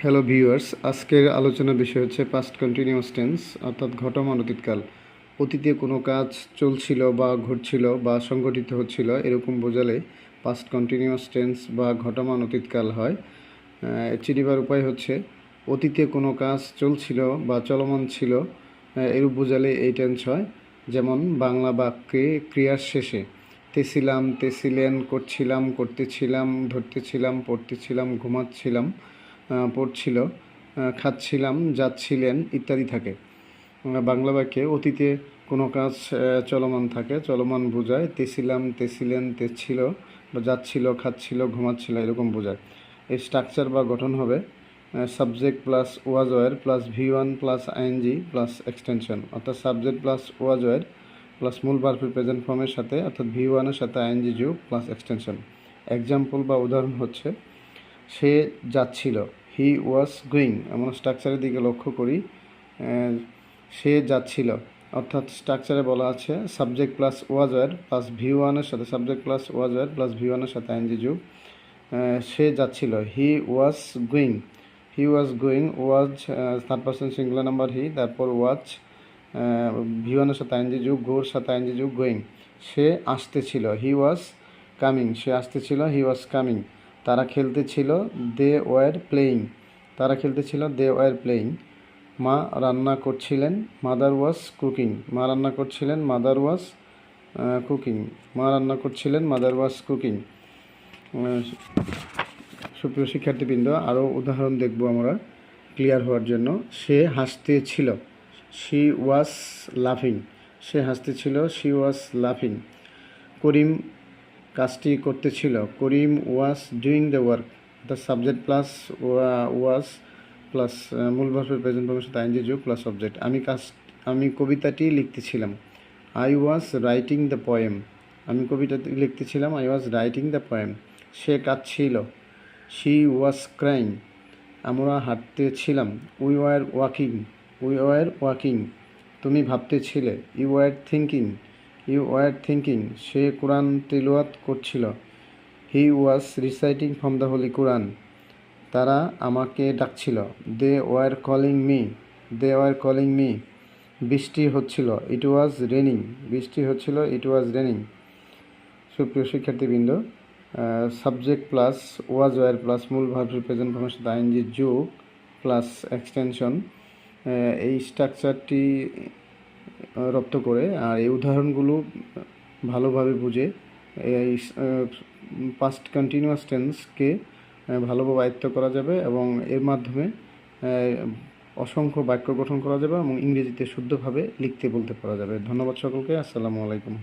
Hello viewers আজকের আলোচনার বিষয় হচ্ছে পাস্ট কন্টিনিউয়াস টেন্স অর্থাৎ ঘটমান অতীতকাল। অতীতে কোনো কাজ চলছিল বা ঘটছিল বা সংগঠিত হচ্ছিল এরকম বোঝালে পাস্ট কন্টিনিউয়াস টেন্স বা ঘটমান অতীতকাল হয়। চিনিবার উপায় হচ্ছে অতীতে কোনো কাজ চলছিল বা চলমান ছিল এরূপ বোঝালে এই টেন্স হয়। যেমন, বাংলা বাক্যে ক্রিয়ার শেষে, তেছিলাম, তেছিলেন, করছিলাম, করতেছিলাম, ধরতেছিলাম, পড়তেছিলাম, ঘুমাচ্ছিলাম। পড়ছিল খাচ্ছিলাম, যাচ্ছিলেন ইত্যাদি থাকে। বাংলা বাক্যে অতীতে কোনো কাজ চলমান থাকে, চলমান বোঝায়, তেছিলাম, তেছিলেন, তেছিল, বা যাচ্ছিল, খাচ্ছিল, ঘুমাচ্ছিল, এরকম বোঝায়। এই স্ট্রাকচার বা গঠন হবে subject plus was were plus V one plus ING plus extension অর্থাৎ subject plus was were plus মূল বার্ফের প্রেজেন্ট ফর্মের সাথে, অর্থাৎ ভি ওয়ানের সাথে আইএনজি যোগ প্লাস এক্সটেনশন এক্সাম্পল বা উদাহরণ হচ্ছে সে যাচ্ছিল। হি ওয়াজ গোয়িং আমরা স্ট্রাকচারের দিকে লক্ষ্য করি সে যাচ্ছিল। অর্থাৎ স্ট্রাকচারে বলা আছে subject plus was were plus V ওয়ানের সাথে subject plus was were plus V ওয়ানের সাথে আইনজি যুগ সে যাচ্ছিল। He was going he was going was third person singular number he তারপর ওয়াজ ভি ওয়ানের সাথে আইনজি যুগ গোর সাথে আইনজি যুগ গোয়িং সে আসতেছিল। হি ওয়াজ কামিং সে আসতেছিল হি ওয়াজ কামিং তারা খেলতে ছিল দে ওয়ার প্লেয়িং। তারা খেলতে ছিল দে ওয়ার প্লেয়িং। মা রান্না করছিলেন, মাদার ওয়াজ কুকিং। মা রান্না করছিলেন, মাদার ওয়াজ কুকিং। মা রান্না করছিলেন, মাদার ওয়াজ কুকিং। সুপ্রিয় শিক্ষার্থীবৃন্দ, আরও উদাহরণ দেখব আমরা ক্লিয়ার হওয়ার জন্য। সে হাসতে ছিল শি ওয়াজ লাফিং। সে হাসতে ছিল শি ওয়াজ লাফিং। করিম কাজটি করতেছিল। Karim was doing the work অর্থাৎ সাবজেক্ট প্লাস ওয়াজ প্লাস মূল ভার্বের প্রেজেন্ট ফর্মের সাথে আইনজি যোগ প্লাস সাবজেক্ট আমি কাজ, আমি কবিতাটি লিখতেছিলাম। I was writing the poem আমি কবিতাটি লিখতেছিলাম I was writing the poem সে কাঁদছিল। শি ওয়াজ ক্রাইং আমরা হাঁটতেছিলাম। We were walking we were walking তুমি ভাবতেছিলে। You were thinking you were thinking say Quran তেলোয়াত করছিল। He was reciting from the holy Quran তারা আমাকে ডাকছিল। They were calling me they were calling me বৃষ্টি হচ্ছিল। ইট ওয়াজ raining বৃষ্টি হচ্ছিল। ইট ওয়াজ রেনিং সুপ্রিয় শিক্ষার্থীবৃন্দ subject plus was were plus মূল ভার্বের প্রেজেন্ট ফর্মের সাথে আইনজি যোগ প্লাস এক্সটেনশন এই স্ট্রাকচারটি রপ্ত করে, আর এই উদাহরণগুলো ভালোভাবে বুঝে এই পাস্ট কন্টিনিউয়াস টেন্সকে ভালোভাবে আয়ত্ত করা যাবে এবং এর মাধ্যমে অসংখ্য বাক্য গঠন করা যাবে এবং ইংরেজিতে শুদ্ধভাবে লিখতে বলতে পারা যাবে। ধন্যবাদ সকলকে, আসসালামু আলাইকুম।